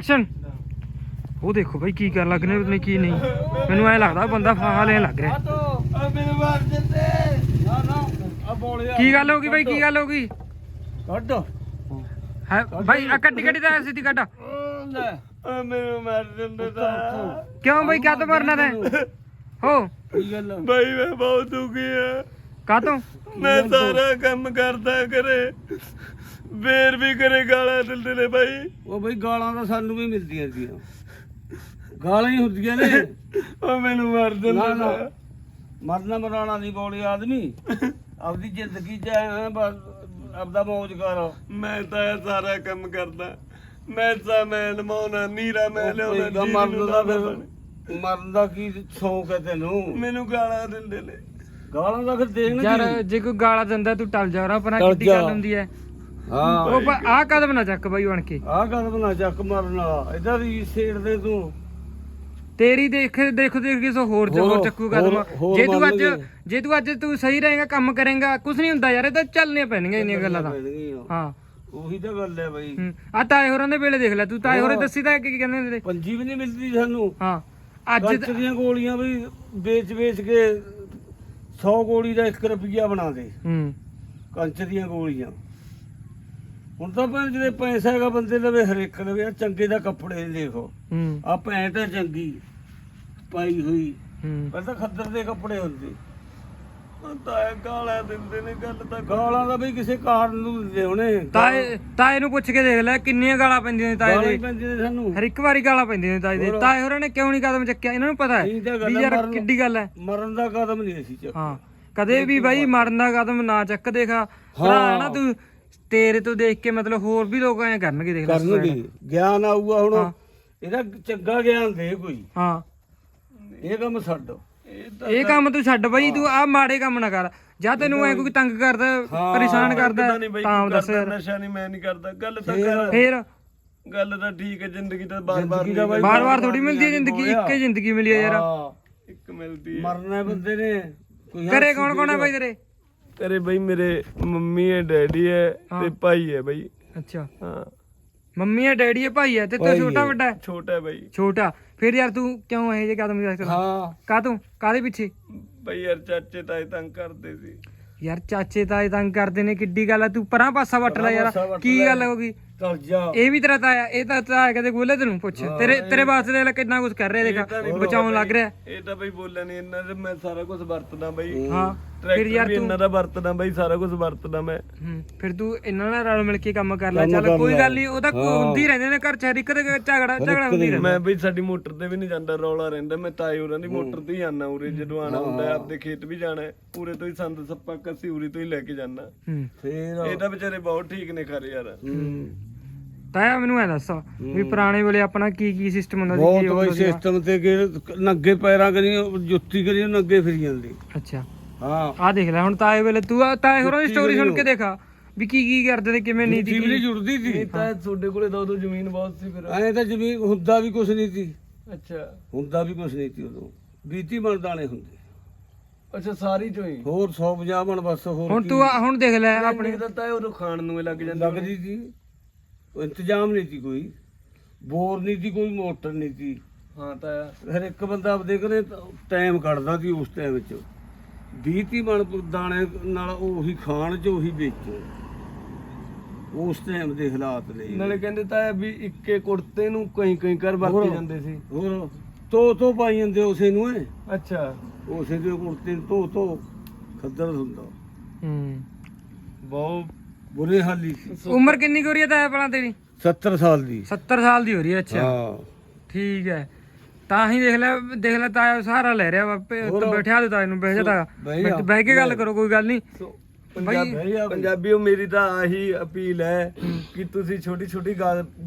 Action ਉਹ ਦੇਖੋ ਬਾਈ ਕੀ ਕਰਨ ਲੱਗ ਰਹੇ ਨੇ ਪਤਾ ਨਹੀਂ ਕੀ ਨਹੀਂ। ਮੈਨੂੰ ਐ ਲੱਗਦਾ ਬੰਦਾ ਫਾਹਾ ਲੈਣ ਲੱਗ ਰਿਹਾ। ਆ ਮੇਰੇ ਮਾਰ ਦਿੱਤੇ। ਨਾ ਨਾ ਆ ਬੋਲਿਆ ਕੀ ਗੱਲ ਹੋ ਗਈ ਬਾਈ ਕੀ ਗੱਲ ਹੋ ਗਈ? ਕੱਢ। ਹੈ ਬਾਈ ਆ ਕੱਟੀ ਕੱਟੀ ਤਾਂ ਸਿੱਧੀ ਕੱਟ ਲੈ। ਆ ਮੇਰੇ ਦਿੰਦੇ ਤਾਂ। ਕਿਉਂ ਬਾਈ ਕਾਹ ਤੋਂ? ਮਰਨਾ ਤੈਂ ਹੋ। ਕੀ ਗੱਲ? ਭਾਈ ਮੈਂ ਬਹੁਤ ਦੁਖੀ ਆ। ਕਾਹ ਤੋਂ ਮੈਂ ਸਾਰਾ ਕੰਮ ਕਰਦਾ ਕਰੇ ਬੇਰ ਵੀ ਕਰੇ ਗਾਲਾਂ ਦਿੰਦੇ ਨੇ ਭਾਈ ਉਹ ਬਈ ਗਾਲਾਂ ਤਾਂ ਸਾਨੂੰ ਵੀ ਮਿਲਦੀਆਂ ਸੀ ਗਾਲਾਂ ਹੀ ਹੁੰਦੀਆਂ ਨੇ। ਉਹ ਮੈਨੂੰ ਮਾਰ ਦਿੰਦੇ ਨਾ ਨੇ। ਮਰਨਾ ਮਰਾਣਾ ਨਹੀਂ ਬੋਲੇ ਆਦਮੀ। ਆਪਦੀ ਜ਼ਿੰਦਗੀ ਚ ਐ ਬਸ ਆਪਦਾ ਮੌਜ ਕਰ। ਮੈਂ ਤਾਂ ਇਹ ਸਾਰਾ ਕੰਮ ਕਰਦਾ। ਮੈਂ ਤਾਂ ਮੈਂ ਲਮਾਉਣਾ ਨੀਰਾ ਮੈਂ ਲਿਆਉਣਾ ਜੀਰੀ ਮਰਨ ਨੂੰ ਦਾ ਫਿਰ। ਮਰਨ ਦਾ ਕੀ ਸ਼ੌਂਕ ਹੈ ਤੈਨੂੰ? ਮੈਨੂੰ ਗਾਲਾਂ ਦਿੰਦੇ ਨੇ। ਗਾਲਾਂ ਦਾ ਫਿਰ ਦੇਖਣਾ ਯਾਰ ਜੇ ਕੋਈ ਗਾਲਾਂ ਦਿੰਦਾ ਤੂੰ ਟਲ ਜਾ ਰਾਂ ਪਰਾਂ ਟਲ ਕਿੱਡੀ ਜਾ। ਗੱਲ ਹੁੰਦੀ ਐ ਹਾਂ ਉਹ ਆ ਕਦਮ ਨਾ ਚੱਕ ਬਾਈ ਬਣ ਕੇ। ਆਹ ਗੱਲ ਬਣਾ ਚੱਕ ਮਰਨ ਵਾਲਾ। ਇਧਰ ਦੀ ਛੇੜ ਦੇ ਤੂੰ। ਤੇਰੀ ਦੇਖ ਦੇਖ ਦੇਖ ਕੇ ਸੋ ਹੋਰ ਚ ਹੋਰ ਕਦਮ ਹੋਰ- ਜੇ ਤੂੰ ਅੱਜ। ਜੇ ਤੂੰ ਅੱਜ ਤੂੰ ਸਹੀ ਰਹੇਗਾ ਕੰਮ ਕਰੇਗਾ ਕੁਝ ਨਹੀਂ ਹੁੰਦਾ ਯਾਰ ਇਹ ਤਾਂ ਚੱਲਣੀਆਂ ਪੈਣਗੀਆਂ ਇੰਨੀਆਂ ਗੱਲਾਂ ਤਾਂ। ਹਾਂ। ਉਹੀ ਤਾਂ ਗੱਲ ਹੈ ਬਈ। ਆ ਤਾਏ ਹੋਰਾਂ ਦੇ ਵੇਲੇ ਦੇਖ ਲੈ ਤੂੰ ਤਾਏ ਹੋਰੇ ਦੱਸੀ ਤਾਂ ਕੀ ਕਹਿੰਦੇ ਹੁੰਦੇ ਤੇ ਪੰਜੀ ਵੀ ਨਹੀਂ ਮਿਲਦੀ ਸਾਨੂੰ। ਹਾਂ। ਅੱਜ ਕੱਚ ਦੀਆਂ ਗੋਲੀਆਂ ਵੀ ਵੇਚ ਵੇਚ ਕੇ 100 ਗੋਲੀ ਦਾ 1 ਰੁਪਿਆ ਬਣਾ ਦੇ। ਹੂੰ। ਕੰਚ ਦੀਆਂ ਗੋਲੀਆਂ। ਹੁਣ ਤਾਂ ਭਾਵੇਂ ਜਿਹਦੇ ਪੈਸਾ ਹੈਗਾ ਬੰਦੇ ਲਵੇ ਹਰੇਕ ਲਵੇ ਆਹ ਚੰਗੇ ਦਾ ਕੱਪੜੇ ਦੇਖੋ। ਹੂੰ। ਆ ਪੈਂਟ ਹੈ ਚੰਗੀ ਪਾਈ ਹੋਈ। ਹੂੰ। ਪਹਿਲਾਂ ਖੱਦਰ ਦੇ ਕੱਪੜੇ ਹੁੰਦੇ। ਤਾਂ ਇਹ ਗਾਲਾਂ ਦਿੰਦੇ ਨੇ ਗੱਲ ਤਾਂ ਗਾਲਾਂ ਦਾ ਬਈ ਕਿਸੇ ਕਾਰਨ ਨੂੰ ਦਿੰਦੇ ਹੋਣੇ। ਤਾਏ ਤਾਏ ਨੂੰ ਪੁੱਛ ਕੇ ਦੇਖ ਲੈ ਕਿੰਨੀਆਂ ਗਾਲਾਂ ਪੈਂਦੀਆਂ ਨੇ ਤਾਏ ਗਾਲਾਂ ਹੀ ਦੇ ਪੈਂਦੀਆਂ ਨੇ ਸਾਨੂੰ। ਹਰ ਇੱਕ ਵਾਰੀ ਗਾਲਾਂ ਪੈਂਦੀਆਂ ਨੇ ਤਾਏ ਦੇ। ਹੋਰ। ਤਾਏ ਹੋਰਾਂ ਨੇ ਕਿਉਂ ਨਹੀਂ ਕਦਮ ਚੱਕਿਆ? ਇਹਨਾਂ ਨੂੰ ਪਤਾ ਇਹੀ ਤਾਂ ਹੈ ਗੱਲ ਵੀ ਹੈ, ਯਾਰ ਮਰਨ- ਕਿੱਡੀ ਗੱਲ ਹੈ। ਮਰਨ ਦਾ ਕਦਮ ਨਹੀਂ ਅਸੀਂ ਚੱਕ। ਹਾਂ। ਕਦੇ ਵੀ ਬਾਈ ਮਰਨ ਦਾ ਕਦਮ ਨਾ ਚੱਕ ਦੇਖਾ। ਭਰਾ ਨਾ ਤੂੰ। ਤੇਰੇ ਤੋਂ ਦੇਖ ਕੇ ਮਤਲਬ ਹੋਰ ਵੀ ਲੋਕ ਐ ਕਰਨਗੇ ਦੇਖ ਲੈ ਕਰਨਗੇ ਗਿਆਨ ਆਊਗਾ ਹੁਣ। ਇਹਦਾ ਚੰਗਾ ਗਿਆਨ ਦੇ ਕੋਈ। ਹਾਂ। ਇਹ ਕੰਮ ਛੱਡ। ਇਹ ਕੰਮ ਤੂੰ ਛੱਡ ਬਾਈ ਤੂੰ ਆ ਮਾੜੇ ਕੰਮ ਨਾ ਕਰ। ਜਾਂ ਤੈਨੂੰ ਐ ਕੋਈ ਤੰਗ ਕਰਦਾ ਪਰੇਸ਼ਾਨ ਕਰਦਾ ਤਾਂ ਦੱਸ ਨਸ਼ਾ ਨਹੀਂ ਮੈਂ ਨਹੀਂ ਕਰਦਾ। ਗੱਲ ਤਾਂ ਕਰ। ਫੇਰ? ਗੱਲ ਤਾਂ ਠੀਕ ਹੈ ਜ਼ਿੰਦਗੀ ਤਾਂ ਬਾਰ-ਬਾਰ ਬਾਰ-ਬਾਰ ਥੋੜੀ ਮਿਲਦੀ ਹੈ ਜ਼ਿੰਦਗੀ ਇੱਕ ਹੀ ਜ਼ਿੰਦਗੀ ਮਿਲੀ ਹੈ ਯਾਰ। ਹਾਂ ਇੱਕ ਮਿਲਦੀ ਹੈ। ਮਰਨਾ ਹੈ ਬੰਦੇ ਨੇ। ਕੋਈ ਘਰੇ ਕੌਣ ਕੌਣ ਹੈ ਬਾਈ ਤੇਰੇ? ਤੇਰੇ ਬਈ ਮੇਰੇ ਮੰਮੀ ਹੈ ਡੈਡੀ ਹੈ ਤੇ ਭਾਈ ਹੈ ਬਈ। ਅੱਛਾ। ਹਾਂ। ਮੰਮੀ ਹੈ ਡੈਡੀ ਹੈ ਭਾਈ ਹੈ ਤੇ ਤੂੰ ਛੋਟਾ ਵੱਡਾ ਹੈ? ਛੋਟਾ ਹੈ ਬਈ। ਛੋਟਾ। ਫਿਰ ਯਾਰ ਤੂੰ ਕਿਉਂ ਇਹ ਜੇ ਕਦਮ ਚੱਕ ਹਾਂ। ਕਾ ਤੂੰ ਕਾਦੇ ਪਿੱਛੇ? ਬਈ ਯਾਰ ਚਾਚੇ ਤਾਏ ਤੰਗ ਕਰਦੇ ਸੀ। ਯਾਰ ਚਾਚੇ ਤਾਏ ਤੰਗ ਕਰਦੇ ਨੇ ਕਿੱਡੀ ਗੱਲ ਆ ਤੂੰ ਪਰਾਂ ਪਾਸਾ ਵੱਟ ਲੈ ਯਾਰ। ਪਾਸਾ ਵੱਟ ਕੀ ਲੈ। ਗੱਲ ਹੋ ਗਈ? ਚੱਲ ਜਾ ਇਹ ਵੀ ਤੇਰਾ ਤਾਇਆ ਇਹ ਤਾਂ ਤਾਇਆ ਕਦੇ ਗੋਲੇ ਤੈਨੂੰ ਪੁੱਛ। ਤੇਰੇ ਤੇਰੇ ਵਾਸਤੇ ਦੇਖ ਲੈ ਕਿੰਨਾ ਕੁਝ ਕਰ ਰਿਹਾ ਦੇਖ ਬਚਾਉਣ ਲੱਗ ਰਿਹਾ। ਇਹ ਤਾਂ ਬਈ ਬੋਲਿਆ ਨਹੀਂ ਇਹਨਾਂ ਦੇ ਮੈਂ ਸਾਰਾ ਕੁਝ ਵਰਤਦਾ ਬਈ। ਹਾਂ। ਫਿਰ ਟਰੈਕਟਰ ਯਾਰ ਵੀ ਤੂੰ ਇਹਨਾਂ ਦਾ ਵਰਤਦਾ ਬਈ ਸਾਰਾ ਕੁਝ ਵਰਤਦਾ ਮੈਂ। ਹੂੰ, ਫਿਰ ਤੂੰ ਇਹਨਾਂ ਨਾਲ ਰਲ ਮਿਲ ਕੇ ਕੰਮ ਕਰ ਲੈ। ਕੰਮ ਚੱਲ ਕਰ ਕੋਈ ਲੈ। ਗੱਲ ਨਹੀਂ ਉਹ ਤਾਂ ਹੁੰਦੀ ਰਹਿੰਦੇ ਨੇ ਘਰ ਚ ਹਰ ਇੱਕ ਦੇ ਝਗੜਾ ਝਗੜਾ ਹੁੰਦੀ ਰਹਿੰਦਾ। ਮੈਂ ਬਈ ਸਾਡੀ ਮੋਟਰ ਤੇ ਵੀ ਨਹੀਂ ਜਾਂਦਾ ਰੌਲਾ ਰਹਿੰਦਾ। ਮੈਂ ਤਾਏ ਹੋਰਾਂ ਦੀ ਮੋਟਰ ਤੇ ਹੀ ਆਣਾ ਉਰੇ ਜਦੋਂ ਆਣਾ ਹੁੰਦਾ ਹੈ, ਆਪਦੇ ਖੇਤ ਵੀ ਜਾਣਾ ਹੈ, ਪੂਰੇ ਤੋਂ ਹੀ ਸੰਦ ਸੱਪਾ ਕੱਸੀ ਉਰੀ ਤੋਂ ਹੀ ਲੈ ਕੇ ਜਾਣਾ ਹੂੰ। ਫੇਰ ਇਹ ਤਾਂ ਵਿਚਾਰੇ ਬਹੁਤ ਠੀਕ ਨੇ ਖਰੇ ਯਾਰ। ਹੂੰ। ਤਾਇਆ ਮੈਨੂੰ ਐ ਦੱਸ ਵੀ ਪੁਰਾਣੇ ਵੇਲੇ ਆਪਣਾ ਕੀ ਕੀ ਸਿਸਟਮ ਹੁੰਦਾ ਸੀ ਬਹੁਤ ਕੀ ਸੀਗਾ? ਸਿਸਟਮ ਤੇ ਕਿ ਨੰਗੇ ਪੈਰਾਂ ਕਰੀ ਜੁੱਤੀ ਕਰੀ ਨੰਗੇ ਫਿਰ ਜਾਂਦੇ। ਅੱਛਾ। ਹਾਂ। ਆ ਦੇਖ ਲੈ ਹੁਣ ਤਾਏ ਵੇਲੇ ਤੂੰ ਆ ਤਾਏ ਹੋਰਾਂ ਦੀ ਸਟੋਰੀ ਸੁਣ ਕੇ ਦੇਖਾ ਵੀ ਕੀ ਕੀ ਕਰਦੇ ਨੇ ਕਿਵੇਂ ਨੀਤੀ ਜੁੱਤੀ ਵੀ ਨਹੀਂ ਜੁੜਦੀ ਸੀ। ਤਾਂ ਤੁਹਾਡੇ ਕੋਲੇ ਦੋ ਦੋ ਜ਼ਮੀਨ ਬਹੁਤ ਸੀ ਫਿਰ। ਐਂ ਤਾਂ ਜ਼ਮੀਨ ਹੁੰਦਾ ਵੀ ਕੁਛ ਨਹੀਂ ਸੀ। ਅੱਛਾ। ਹੁੰਦਾ ਵੀ ਕੁਛ ਨਹੀਂ ਸੀ ਉਦੋਂ। ਬੀਤੀ ਮਣ ਦਾਣੇ ਹੁੰਦੇ। ਅੱਛਾ ਸਾਰੀ ਚੋਂ ਹੀ? ਹੋਰ 150 ਮਣ ਬਸ ਹੋਰ ਹੁਣ ਤੂੰ ਆ- ਹੁਣ ਦੇਖ ਲੈ ਆਪਣੇ। ਆਪਣੇ ਤਾਂ ਉਹ ਖਾਣ ਨੂੰ ਹੀ ਲੱਗ ਜਾਂਦਾ ਲੱਗਦੀ ਸੀ। ਉਹ ਇੰਤਜ਼ਾਮ ਨਹੀਂ ਸੀ ਕੋਈ। ਬੋਰ ਨਹੀਂ ਸੀ ਕੋਈ ਮੋਟਰ ਨਹੀਂ ਸੀ। ਹਾਂ ਤਾਂ ਹਰ ਇੱਕ ਬੰਦਾ ਆਪਦੇ ਘਰੇ ਟਾਈਮ ਕੱਢਦਾ ਸੀ ਉਸ ਟਾਈਮ ਵਿੱਚ। 20 30 ਮਣ ਦਾਣੇ ਨਾਲ ਉਹੀ ਖਾਣ ਚ ਉਹੀ ਵੇਚੋ। ਉਸ ਟਾਈਮ ਦੇ ਹਾਲਾਤ ਨੇ। ਨਾਲੇ ਕਹਿੰਦੇ ਤਾਂ ਵੀ ਇੱਕੇ ਕੁੜਤੇ ਨੂੰ ਕਈ ਕਈ ਕਰ ਵਰਤੇ ਹੋਰ। ਜਾਂਦੇ ਸੀ। ਹੋਰ। ਤੋ ਤੋ ਪਾਈ ਜਾਂਦੇ ਉਸੇ ਨੂੰ ਏ ਅੱਛਾ। ਉਸੇ ਦੇ ਕੁੜਤੇ ਨੂੰ ਧੋ ਧੋ ਖੱਦਰ ਹੁੰਦਾ। ਹੂੰ। ਬਹੁਤ ਬੁਰੇ ਹਾਲੀ ਸੀ। ਉਮਰ ਕਿੰਨੀ ਕੁ ਹੋ ਰਹੀ ਹੈ ਤਾਇਆ ਪਹਿਲਾਂ ਤੇਰੀ? 70 ਸਾਲ ਦੀ। 70 ਸਾਲ ਦੀ ਹੋ ਰਹੀ ਹੈ ਅੱਛਾ। ਹਾਂ। ਠੀਕ ਹੈ। ਤਾਂ ਹੀ ਦੇਖ ਲੈ ਦੇਖ ਲੈ ਤਾਇਆ ਸਹਾਰਾ ਲੈ ਰਿਹਾ ਵਾ ਹੋਰ। ਤੂੰ ਬੈਠਿਆ ਦੇ ਤਾਇਆ ਨੂੰ ਬਹਿ ਜਾ ਬਹਿ ਜਾ। ਬੈਠ- ਬਹਿ ਕੇ ਗੱਲ ਕਰੋ ਕੋਈ ਗੱਲ ਨਹੀਂ ਪੰਜਾਬੀ ਬਈ। ਪੰਜਾਬੀਓ ਮੇਰੀ ਤਾਂ ਆਹੀ ਅਪੀਲ ਹੈ ਕਿ ਤੁਸੀਂ ਛੋਟੀ ਛੋਟੀ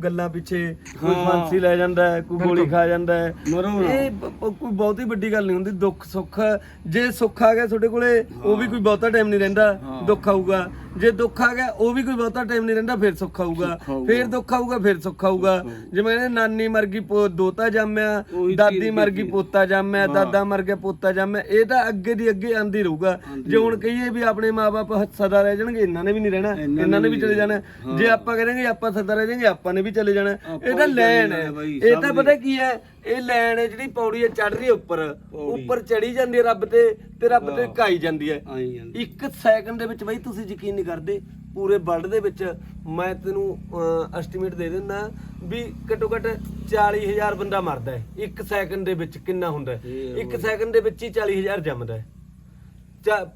ਗੱਲਾਂ ਪਿੱਛੇ ਕੋਈ ਹਾਂ। ਫਾਂਸੀ ਲੈ ਜਾਂਦਾ ਹੈ ਕੋਈ ਗੋਲੀ ਖਾ ਜਾਂਦਾ ਹੈ ਮਰੋ ਨਾ। ਇਹ ਬ- ਬ- ਕੋਈ ਬਹੁਤੀ ਵੱਡੀ ਗੱਲ ਨਹੀਂ ਹੁੰਦੀ ਦੁੱਖ ਸੁੱਖ ਜੇ ਸੁੱਖ ਆ ਗਿਆ ਤੁਹਾਡੇ ਕੋਲੇ ਉਹ ਵੀ ਕੋਈ ਬਹੁਤਾ ਟਾਈਮ ਨਹੀਂ ਰਹਿੰਦਾ ਦੁੱਖ ਆਊਗਾ ਜੇ ਦੁੱਖ ਆ ਗਿਆ ਉਹ ਵੀ ਕੋਈ ਬਹੁਤਾ ਟਾਈਮ ਨਹੀਂ ਰਹਿੰਦਾ ਫਿਰ ਸੁੱਖ ਆਊਗਾ। ਫਿਰ ਦੁੱਖ ਆਊਗਾ ਫਿਰ ਸੁੱਖ ਆਊਗਾ। ਜਿਵੇਂ ਇਹਨੇ ਨਾਨੀ ਮਰ ਗਈ ਦੋਤਾ ਜੰਮਿਆ ਦਾਦੀ ਮਰ ਗਈ। ਪੋਤਾ ਜੰਮਿਆ ਦਾਦਾ ਮਰ ਗਿਆ ਪੋਤਾ ਜੰਮਿਆ ਇਹ ਤਾਂ ਅੱਗੇ ਦੀ ਅੱਗੇ ਆਂਦੀ ਰਹੂਗਾ। ਜੇ ਹੁਣ ਕਹੀਏ ਵੀ ਆਪਣੇ ਮਾਪੇ ਸਦਾ ਰਹਿ ਜਾਣਗੇ ਇਹਨਾਂ ਨੇ ਵੀ ਨਹੀਂ ਰਹਿਣਾ ਇਹਨਾਂ ਨੇ ਵੀ ਚਲੇ ਜਾਣਾ। ਜੇ ਆਪਾਂ ਕਰਾਂਗੇ ਆਪਾਂ ਸਦਾ ਰਹਿ ਜਾਾਂਗੇ ਆਪਾਂ ਨੇ ਵੀ ਚਲੇ ਜਾਣਾ। ਇਹ ਤਾਂ ਲੈਣ ਹੈ। ਇਹ ਤਾਂ। ਪਤਾ ਕੀ ਹੈ ਇਹ ਲੈਣ ਹੈ ਜਿਹੜੀ ਪੌੜੀ ਹੈ ਚੜ ਰਹੀ ਹੈ ਉੱਪਰ। ਉੱਪਰ ਚੜੀ ਜਾਂਦੀ ਹੈ ਰੱਬ ਤੇ ਤੇ ਰੱਬ ਤੇ ਕਾਈ ਜਾਂਦੀ ਹੈ। ਆਈ ਜਾਂਦੀ। ਇੱਕ ਸੈਕਿੰਡ ਦੇ ਵਿੱਚ ਬਈ ਤੁਸੀਂ ਯਕੀਨ ਨਹੀਂ ਕਰਦੇ ਪੂਰੇ ਵਰਲਡ ਦੇ ਵਿੱਚ ਮੈਂ ਤੈਨੂੰ ਐਸਟੀਮੇਟ ਦੇ ਦਿੰਦਾ ਵੀ ਘੱਟੋ ਘੱਟ 40000 ਬੰਦਾ ਮਰਦਾ ਹੈ। ਇੱਕ ਸੈਕਿੰਡ ਦੇ ਵਿੱਚ ਕਿੰਨਾ ਹੁੰਦਾ ਹੈ? ਇਹ ਇੱਕ ਸੈਕਿੰਡ ਦੇ ਵਿੱਚ ਹੀ 40000 ਜੰਮਦਾ ਹੈ।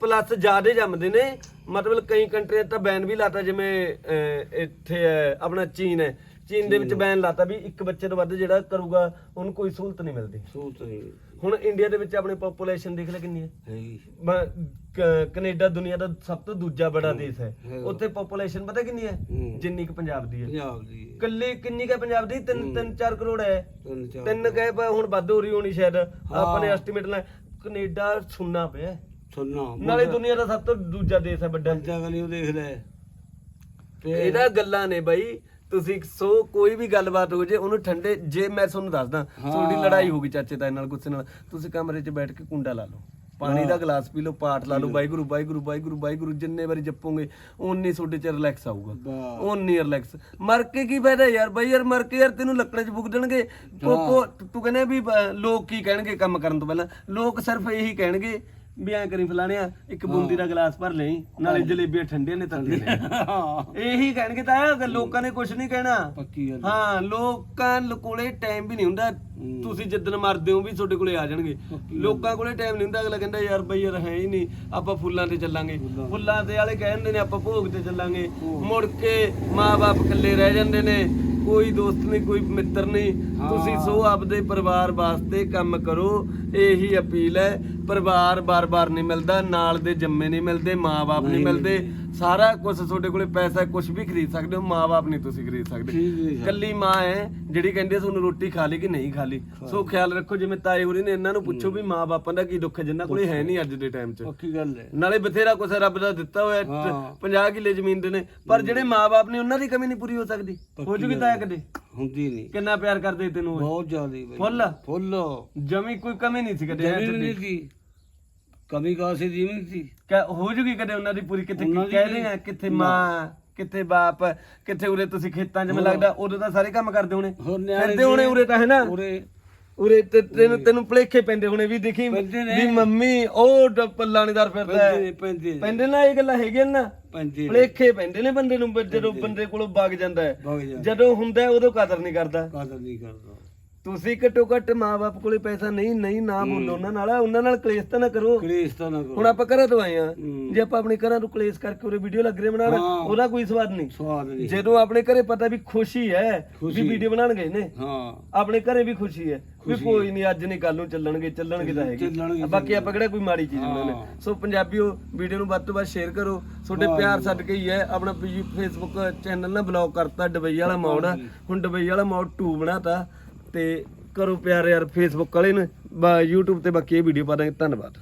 ਪਲੱਸ ਜ਼ਿਆਦੇ ਜੰਮਦੇ ਨੇ। ਮਤਲਬ ਕਈ ਕੰਟਰੀਆਂ ਤਾਂ ਬੈਨ ਵੀ ਲਾਤਾ ਜਿਵੇਂ ਅਹ, ਇੱਥੇ ਹੈ ਆਪਣਾ ਚੀਨ ਹੈ। ਚੀਨ ਦੇ ਵਿੱਚ ਬੈਨ ਲਾਤਾ ਵੀ ਇੱਕ ਬੱਚੇ ਤੋਂ ਵੱਧ ਜਿਹੜਾ ਕਰੂਗਾ ਉਹਨੂੰ ਕੋਈ ਸਹੂਲਤ ਨਹੀਂ ਮਿਲਦੀ। ਸੂਤ ਨਹੀਂ ਹੁਣ ਇੰਡੀਆ ਦੇ ਵਿੱਚ ਆਪਣੀ ਪੋਪੂਲੇਸ਼ਨ ਦੇਖ ਲੈ ਕਿੰਨੀ ਹੈ। ਹੈਗੀ। ਬ- ਕ- ਕੈਨੇਡਾ ਦੁਨੀਆ ਦਾ ਸਭ ਤੋਂ ਦੂਜਾ ਬੜਾ ਦੇਸ਼ ਹੈ। ਹੈਗਾ। ਉੱਥੇ ਪੋਪੂਲੇਸ਼ਨ ਪਤਾ ਕਿੰਨੀ ਹੈ? ਹੂੰ। ਜਿੰਨੀ ਕਿ ਪੰਜਾਬ ਦੀ ਹੈ। ਪੰਜਾਬ ਦੀ ਕੱਲੀ ਕਿੰਨੀ ਕੁ ਪੰਜਾਬ ਦੀ? 3 3 4 ਕਰੋੜ ਹੈ। ਤਿੰਨ ਚਾਰ ਤਿੰਨ ਕਹੇ ਹੁਣ ਵੱਧ ਹੋ ਰਹੀ ਹੋਣੀ ਸ਼ਾਇਦ। ਆਪਾਂ ਨੇ ਐਸਟੀਮੇਟ ਲਾਇਆ ਕੈਨੇਡਾ ਸੁਣਨਾ ਪਿਆ ਹੈ। ਸੁਣਨਾ ਨਾਲੇ ਦੁਨੀਆ ਦਾ ਸਭ ਤੋਂ ਦੂਜਾ ਦੇਸ਼ ਹੈ ਵੱਡਾ। ਪੰਜਾ ਗਲੀ ਉਹ ਦੇਖ ਲੈ। ਇਹਦਾ ਗੱਲਾਂ ਨੇ ਬਾਈ। ਤੁਸੀਂ ਸੋ ਕੋਈ ਵੀ ਗੱਲਬਾਤ ਹੋ ਜੇ ਉਹਨੂੰ ਠੰਡੇ ਜੇ ਮੈਂ ਤੁਹਾਨੂੰ ਦੱਸਦਾ ਤੁਹਾਡੀ ਲੜਾਈ ਹੋ ਗਈ ਚਾਚੇ ਤਾਏ ਨਾਲ ਗੁੱਸੇ ਨਾਲ ਤੁਸੀਂ ਕਮਰੇ 'ਚ ਬੈਠ ਕੇ ਕੁੰਡਾ ਲਾ ਲਓ। ਪਾਣੀ ਦਾ ਗਲਾਸ ਪੀ ਲਓ ਪਾਠ ਲਾ ਲਓ ਵਾਹਿਗੁਰੂ ਵਾਹਿਗੁਰੂ ਵਾਹਿਗੁਰੂ ਵਾਹਿਗੁਰੂ ਜਿੰਨੇ ਵਾਰੀ ਜਪੋਗੇ ਓਨੀ ਤੁਹਾਡੇ 'ਚ ਰਿਲੈਕਸ ਆਊਗਾ। ਓਨੀ ਰਿਲੈਕਸ ਮਰ ਕੇ ਕੀ ਫਾਇਦਾ ਯਾਰ? ਬਾਈ ਯਾਰ ਮਰ ਕੇ ਯਾਰ ਤੈਨੂੰ ਲੱਕੜੇ 'ਚ ਫੁੱਕ ਦੇਣਗੇ। ਕੋਕੋ ਤੂੰ ਕਹਿੰਦਾ ਵੀ ਲੋਕ ਕੀ ਕਹਿਣਗੇ ਕੰਮ ਕਰਨ ਤੋਂ ਪਹਿਲਾਂ? ਲੋਕ ਸਿਰਫ ਇਹੀ ਕਹਿਣਗੇ ਵੀ ਐਂ ਕਰੀ ਫਲਾਣਿਆ ਇੱਕ ਬੂੰਦੀ ਦਾ ਗਲਾਸ ਭਰ ਲਈ ਨਾਲੇ ਜਲੇਬੀਆਂ ਠੰਡੀਆਂ ਨੇ ਤੰਦੇ ਨੇ। ਹਾਂ। ਇਹੀ ਕਹਿਣਗੇ ਤਾਂ ਇਹ ਲੋਕਾਂ ਨੇ ਕੁਝ ਨਹੀਂ ਕਹਿਣਾ। ਪੱਕੀ ਗੱਲ। ਹਾਂ ਲੋਕਾਂ ਕੋਲੇ ਟਾਈਮ ਵੀ ਨਹੀਂ ਹੁੰਦਾ। ਤੁਸੀਂ ਜਿੱਦਣ ਮਰਦੇ ਹੋ ਵੀ ਤੁਹਾਡੇ ਕੋਲੇ ਆ ਜਾਣਗੇ। ਲੋਕਾਂ ਕੋਲੇ ਟਾਈਮ ਨਹੀਂ ਹੁੰਦਾ। ਅਗਲਾ ਕਹਿੰਦਾ ਯਾਰ ਬਈ ਯਾਰ ਹੈ ਹੀ ਨਹੀਂ। ਆਪਾਂ ਫੁੱਲਾਂ ਤੇ ਚੱਲਾਂਗੇ। ਫੁੱਲਾਂ ਤੇ। ਵਾਲੇ ਕਹਿੰਦੇ ਨੇ ਆਪਾਂ ਭੋਗ ਤੇ ਚੱਲਾਂਗੇ। ਮੁੜ ਕੇ ਮਾਪੇ ਇਕੱਲੇ ਰਹਿ ਜਾਂਦੇ ਨੇ। ਕੋਈ ਦੋਸਤ ਨਹੀਂ ਕੋਈ ਮਿੱਤਰ ਨਹੀਂ। ਤੁਸੀਂ ਸੋ ਆਪਦੇ ਪਰਿਵਾਰ ਵਾਸਤੇ ਕੰਮ ਕਰੋ। ਇਹੀ ਅਪੀਲ ਹੈ। ਪਰਿਵਾਰ ਬਾਰ-ਬਾਰ ਨਹੀਂ ਮਿਲਦਾ ਨਾਲ ਦੇ ਜੰਮੇ ਨਹੀਂ ਮਿਲਦੇ ਮਾਪੇ ਨਹੀਂ ਮਿਲਦੇ। ਸਾਰਾ ਕੁਝ ਤੁਹਾਡੇ ਕੋਲੇ ਪੈਸਾ ਕੁਝ ਵੀ ਖਰੀਦ ਸਕਦੇ ਹੋ ਮਾਪੇ ਨਹੀਂ ਤੁਸੀਂ ਖਰੀਦ ਸਕਦੇ। ਕੱਲੀ ਮਾਂ ਹੈ ਜਿਹੜੀ ਕਹਿੰਦੀ ਹੈ ਤੁਹਾਨੂੰ ਰੋਟੀ ਖਾ ਲਈ ਕਿ ਨਹੀਂ ਖਾ ਲਈ। ਸੋ ਖਿਆਲ ਰੱਖੋ ਜਿਵੇਂ ਤਾਏ ਹੋਰੀ ਨੇ ਇਹਨਾਂ ਨੂੰ ਪੁੱਛੋ ਵੀ ਮਾਂ ਬਾਪਾਂ ਦਾ ਕੀ ਦੁੱਖ ਜਿੰਨਾ ਕੋਲੇ ਹੈ ਨਹੀਂ ਅੱਜ ਦੇ ਟਾਈਮ 'ਚ। ਪੱਕੀ ਗੱਲ ਹੈ। ਨਾਲੇ ਬਥੇਰਾ ਕੁਛ ਰੱਬ ਦਾ ਦਿੱਤਾ ਹੋਇਆ ਹਾਂ। 50 ਕਿੱਲੇ ਜ਼ਮੀਨ ਦੇ ਨੇ। ਪਰ ਜਿਹੜੇ ਮਾਂ-ਬਾਪ ਨੇ ਉਹਨਾਂ ਦੀ ਕਮੀ ਨਹੀਂ ਪੂਰੀ ਹੋ ਸਕਦੀ। ਹੋ ਜੂਗੀ ਤਾਇਆ ਕਦੇ? ਹੁੰਦੀ ਨਹੀਂ। ਕਿੰਨਾ ਪਿਆਰ ਕਰਦੇ ਤੈਨੂੰ? ਬਹੁਤ ਜ਼ਿਆਦਾ ਫੁੱਲ? ਫੁੱਲ। ਜਮੀ ਕੋਈ ਕਮੀ ਨਹੀਂ ਸੀ ਕਦੇ ਜਮੀਨ ਨਹੀਂ ਸੀ। ਕਮੀ ਕਾਸੇ ਦੀ ਨਹੀਂ ਸੀ। ਕਿ ਹੋ ਜੂਗੀ ਕਦੇ ਉਹਨਾਂ ਦੀ ਪੂਰੀ ਕਿੱਥੇ ਉਹਨਾਂ ਦੀ ਕਹਿ ਰਹੇ ਆ ਕਿੱਥੇ ਮਾਂ ਕਿੱਥੇ ਬਾਪ ਕਿੱਥੇ ਉਰੇ ਤੁਸੀਂ ਖੇਤਾਂ 'ਚ ਮੈਨੂੰ ਲੱਗਦਾ ਉਦੋਂ ਤਾਂ ਸਾਰੇ ਕੰਮ ਕਰਦੇ ਹੋਣੇ। ਹੋਰ ਨਿਆਣੇ ਫਿਰਦੇ ਹੋਣੇ ਉਰੇ ਤਾਂ ਹੈ ਨਾ ਉਰੇ। ਉਰੇ ਤੇ ਤੈਨੂੰ ਤੈਨੂੰ ਭਲੇਖੇ ਪੈਂਦੇ ਹੋਣੇ ਵੀ ਦੇਖੀ ਪੈਂਦੇ ਨੇ। ਵੀ ਮੰਮੀ ਉਹ ਡ- ਪੱਲਾਣੀਦਾਰ ਫਿਰਦਾ। ਪੈਂਦੇ ਹੈ ਨੇ ਪੈਂਦੇ ਪੈਂਦੇ ਨਾ ਇਹ ਗੱਲਾਂ ਹੈਗੀਆਂ ਨਾ ਪੈਂਦੇ। ਭਲੇਖੇ ਪੈਂਦੇ ਨੇ ਬੰਦੇ ਨੂੰ ਬ- ਜਦੋਂ ਬੰਦੇ ਕੋਲੋਂ ਵਗ ਜਾਂਦਾ ਹੈ। ਵਗ ਜਾਂਦਾ। ਜਦੋਂ ਹੁੰਦਾ ਹੈ, ਉਦੋਂ ਕਦਰ ਨਹੀਂ ਕਰਦਾ। ਕਦਰ ਨਹੀਂ ਕਰਦਾ। ਤੁਸੀਂ ਘੱਟੋ ਘੱਟ ਮਾਪੇ ਕੋਲੇ ਪੈਸਾ ਨਹੀਂ ਨਹੀਂ ਨਾ ਬੋਲੋ ਉਹਨਾਂ ਨਾਲ ਉਹਨਾਂ ਨਾਲ ਕਲੇਸ਼ ਤਾਂ ਨਾ ਕਰੋ। ਕਲੇਸ਼ ਤਾਂ ਨਾ ਕਰੋ। ਹੁਣ ਆਪਾਂ ਘਰਾਂ ਤੋਂ ਆਏ ਆ ਹੂੰ। ਜੇ ਆਪਾਂ ਆਪਣੇ ਘਰਾਂ ਨੂੰ ਕਲੇਸ਼ ਕਰਕੇ ਉਹਦੇ ਵੀਡੀਓ ਲੱਗ ਰਹੇ ਬਣਾਉਣ ਹਾਂ। ਉਹਦਾ ਕੋਈ ਸਵਾਦ ਨਹੀਂ। ਸਵਾਦ ਨਹੀਂ। ਜਦੋਂ ਆਪਣੇ ਘਰੇ ਪਤਾ ਵੀ ਖੁਸ਼ੀ ਹੈ ਵੀ ਖੁਸ਼ੀ। ਵੀਡੀਓ ਬਣਾਉਣ ਗਏ ਨੇ ਹਾਂ। ਆਪਣੇ ਘਰੇ ਵੀ ਖੁਸ਼ੀ ਹੈ ਵੀ ਕੋਈ ਨਹੀਂ ਅੱਜ ਨਹੀਂ ਕੱਲ ਨੂੰ ਚੱਲਣਗੇ ਚੱਲਣਗੇ ਤਾਂ ਹੈਗੇ। ਚੱਲਣਗੇ, ਬਾਕੀ ਆਪਾਂ ਕਿਹੜਾ ਕੋਈ ਮਾੜੀ ਚੀਜ਼ ਬਣਾਉਣੇ। ਹਾਂ। ਸੋ ਪੰਜਾਬੀਓ ਵੀਡੀਓ ਨੂੰ ਵੱਧ ਤੋਂ ਵੱਧ ਸ਼ੇਅਰ ਕਰੋ। ਤੁਹਾਡੇ ਪਿਆਰ ਸਦਕੇ ਹੀ ਹੈ। ਆਪਣਾ ਫੇਸਬੁੱਕ ਚੈਨਲ ਨਾ ਬਲੌਕ ਕਰਤਾ ਦੁਬਈ ਵਾਲਾ ਮੋੜ ਹੁਣ ਦੁਬਈ ਵਾਲਾ ਮੋੜ 2 ਬਣਾਤਾ। ਤੇ ਕਰੋ ਪਿਆਰ ਯਾਰ ਫੇਸਬੁੱਕ ਵਾਲੇ ਨੇ, ਬਾ YouTube ਤੇ ਬਾਕੀ ਇਹ ਵੀਡੀਓ ਪਾ ਦਾਂਗੇ। ਧੰਨਵਾਦ।